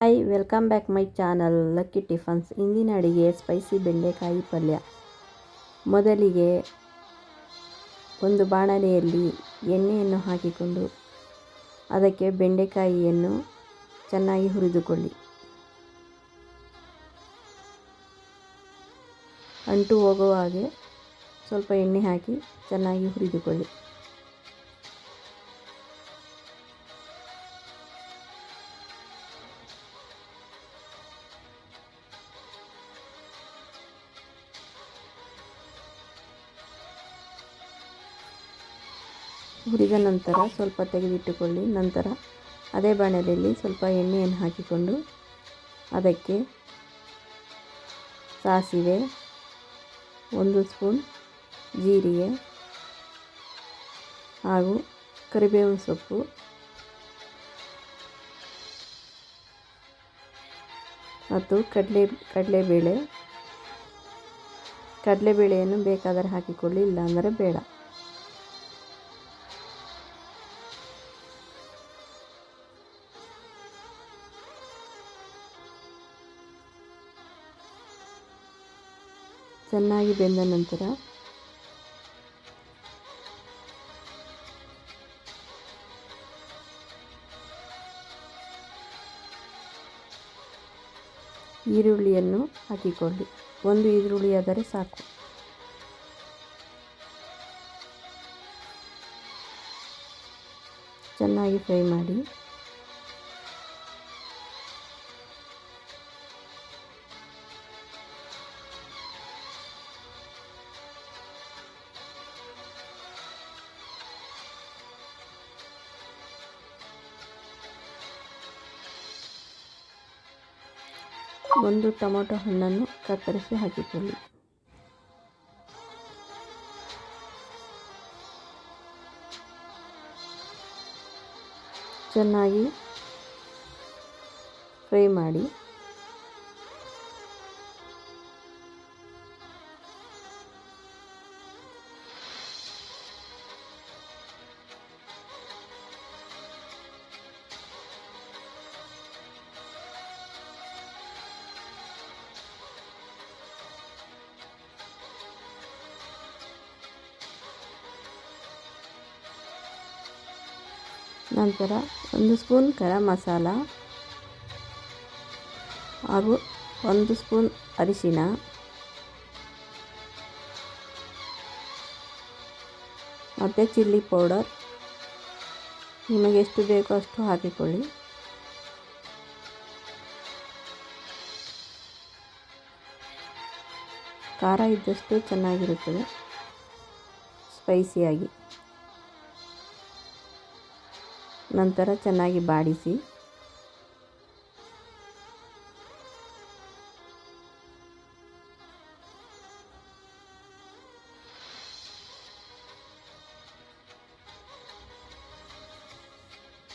Hi welcome back my channel lucky tiffins ಇಂದಿನ ಅಡಿಗೆ spicy ಬೆಂಡೆಕಾಯಿ ಪಲ್ಯ. ಮೊದಲಿಗೆ ಒಂದು ಬಾಣಲೆಯಲ್ಲಿ ಎಣ್ಣೆಯನ್ನು ಹಾಕಿಕೊಂಡು ಅದಕ್ಕೆ ಬೆಂಡೆಕಾಯಿಯನ್ನು ಚೆನ್ನಾಗಿ ಹುರಿದುಕೊಳ್ಳಿ. ಅಂಟು ಹೋಗುವ ಹಾಗೆ ಸ್ವಲ್ಪ ಎಣ್ಣೆ ಹಾಕಿ ಚೆನ್ನಾಗಿ ಹುರಿದುಕೊಳ್ಳಿ. ಹುರಿದ ನಂತರ ಸ್ವಲ್ಪ ತೆಗೆದಿಟ್ಟುಕೊಳ್ಳಿ. ನಂತರ ಅದೇ ಬಾಣಲೆಯಲ್ಲಿ ಸ್ವಲ್ಪ ಎಣ್ಣೆಯನ್ನು ಹಾಕಿಕೊಂಡು ಅದಕ್ಕೆ ಸಾಸಿವೆ, ಒಂದು ಸ್ಪೂನ್ ಜೀರಿಗೆ ಹಾಗೂ ಕರಿಬೇವು ಸೊಪ್ಪು, ಮತ್ತು ಕಡಲೆ, ಕಡಲೆಬೇಳೆ. ಕಡಲೆಬೇಳೆಯನ್ನು ಬೇಕಾದರೆ ಹಾಕಿಕೊಳ್ಳಿ, ಇಲ್ಲಾಂದರೆ ಬೇಡ. ಚೆನ್ನಾಗಿ ಬೆಂದ ನಂತರ ಈರುಳ್ಳಿಯನ್ನು ಹಾಕಿಕೊಳ್ಳಿ. ಒಂದು ಈರುಳ್ಳಿ ಆದರೆ ಸಾಕು. ಚೆನ್ನಾಗಿ ಫ್ರೈ ಮಾಡಿ. ಒಂದು ಟೊಮೊಟೊ ಹಣ್ಣನ್ನು ಕತ್ತರಿಸಿ ಹಾಕಿಕೊಳ್ಳಿ. ಚೆನ್ನಾಗಿ ಫ್ರೈ ಮಾಡಿ ನಂತರ ಒಂದು ಸ್ಪೂನ್ ಗರಂ ಮಸಾಲ ಹಾಗೂ ಒಂದು ಸ್ಪೂನ್ ಅರಿಶಿನ. ಮತ್ತು ಚಿಲ್ಲಿ ಪೌಡರ್. ನಿಮಗೆ ಎಷ್ಟು ಬೇಕೋ ಅಷ್ಟು ಹಾಕಿಕೊಳ್ಳಿ. ಖಾರ ಇದ್ದಷ್ಟು ಚೆನ್ನಾಗಿರುತ್ತದೆ. ಸ್ಪೈಸಿಯಾಗಿ. ನಂತರ ಚೆನ್ನಾಗಿ ಬಾಡಿಸಿ.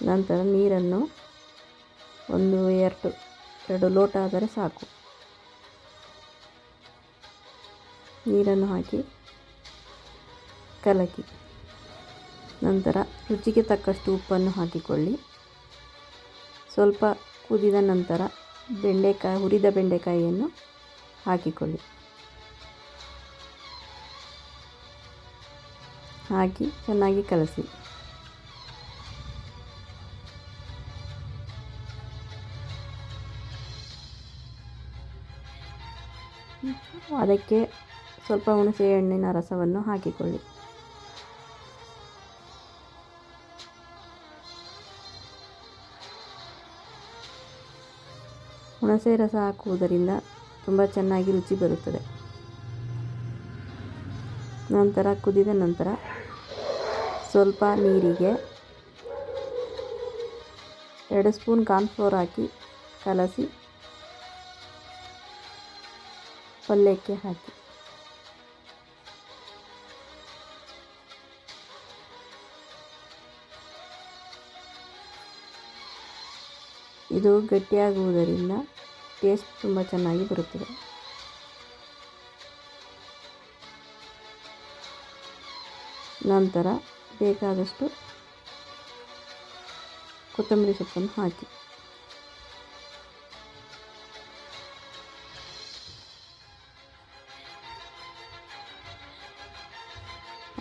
ನಂತರ ನೀರನ್ನು ಒಂದು ಎರಡು ಎರಡು ಲೋಟ ಆದರೆ ಸಾಕು. ನೀರನ್ನು ಹಾಕಿ ಕಲಕಿ. ನಂತರ ರುಚಿಗೆ ತಕ್ಕಷ್ಟು ಉಪ್ಪನ್ನು ಹಾಕಿಕೊಳ್ಳಿ. ಸ್ವಲ್ಪ ಕುದಿದ ನಂತರ ಬೆಂಡೆಕಾಯಿ, ಹುರಿದ ಬೆಂಡೆಕಾಯಿಯನ್ನು ಹಾಕಿಕೊಳ್ಳಿ. ಹಾಕಿ ಚೆನ್ನಾಗಿ ಕಲಸಿ. ಅದಕ್ಕೆ ಸ್ವಲ್ಪ ಹುಣಸೆ ಹಣ್ಣಿನ ರಸವನ್ನು ಹಾಕಿಕೊಳ್ಳಿ. ಹುಣಸೆ ರಸ ಹಾಕುವುದರಿಂದ ತುಂಬ ಚೆನ್ನಾಗಿ ರುಚಿ ಬರುತ್ತದೆ. ನಂತರ ಕುದಿದ ನಂತರ ಸ್ವಲ್ಪ ನೀರಿಗೆ ಎರಡು ಸ್ಪೂನ್ ಕಾರ್ನ್ಫ್ಲೋರ್ ಹಾಕಿ ಕಲಸಿ ಪಲ್ಯಕ್ಕೆ ಹಾಕಿ. ಇದು ಗಟ್ಟಿಯಾಗುವುದರಿಂದ ಟೇಸ್ಟ್ ತುಂಬ ಚೆನ್ನಾಗಿ ಬರುತ್ತದೆ. ನಂತರ ಬೇಕಾದಷ್ಟು ಕೊತ್ತಂಬರಿ ಸೊಪ್ಪನ್ನು ಹಾಕಿ.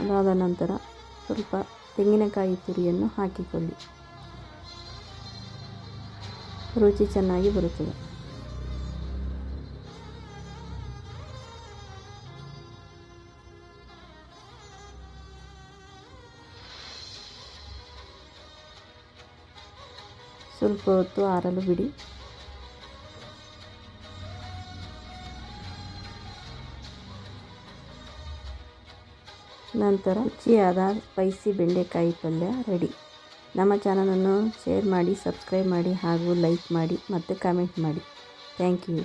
ಅದಾದ ನಂತರ ಸ್ವಲ್ಪ ತೆಂಗಿನಕಾಯಿ ತುರಿಯನ್ನು ಹಾಕಿಕೊಳ್ಳಿ. ರುಚಿ ಚೆನ್ನಾಗಿ ಬರುತ್ತದೆ. ಸ್ವಲ್ಪ ಹೊತ್ತು ಆರಲು ಬಿಡಿ. ನಂತರ ರುಚಿಯಾದ ಸ್ಪೈಸಿ ಬೆಂಡೆಕಾಯಿ ಪಲ್ಯ ರೆಡಿ ನಮ್ಮ ಚಾನಲನ್ನು ಶೇರ್ ಮಾಡಿ ಸಬ್ಸ್ಕ್ರೈಬ್ ಮಾಡಿ ಹಾಗೂ ಲೈಕ್ ಮಾಡಿ ಮತ್ತು ಕಮೆಂಟ್ ಮಾಡಿ. Thank you.